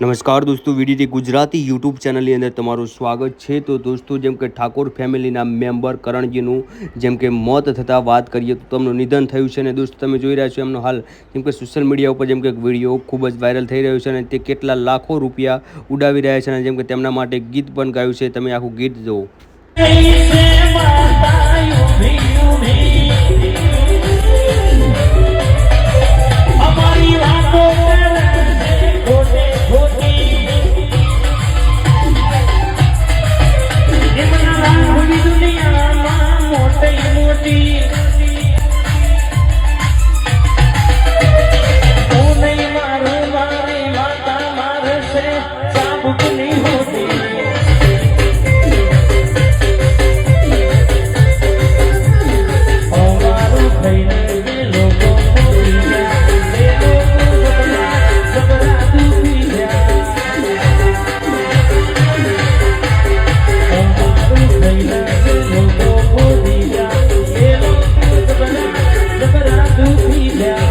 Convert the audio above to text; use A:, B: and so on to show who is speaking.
A: નમસ્કાર દોસ્તો VDT Gujarati YouTube ચેનલની અંદર તમારું સ્વાગત છે. તો દોસ્તો, જેમ કે ઠાકોર ફેમિલીના મેમ્બર કરણજીનું જેમ કે મોત થતાં વાત કરીએ તો તેમનું નિધન થયું છે. અને દોસ્તો, તમે જોઈ રહ્યા છો એમનો હાલ, જેમ કે સોશિયલ મીડિયા ઉપર જેમ કે વીડિયો ખૂબ જ વાયરલ થઈ રહ્યો છે અને તે કેટલા લાખો રૂપિયા ઉડાવી રહ્યા છે અને જેમ કે તેમના માટે ગીત પણ ગાયું છે. તમે આખું ગીત જુઓ.
B: Yeah.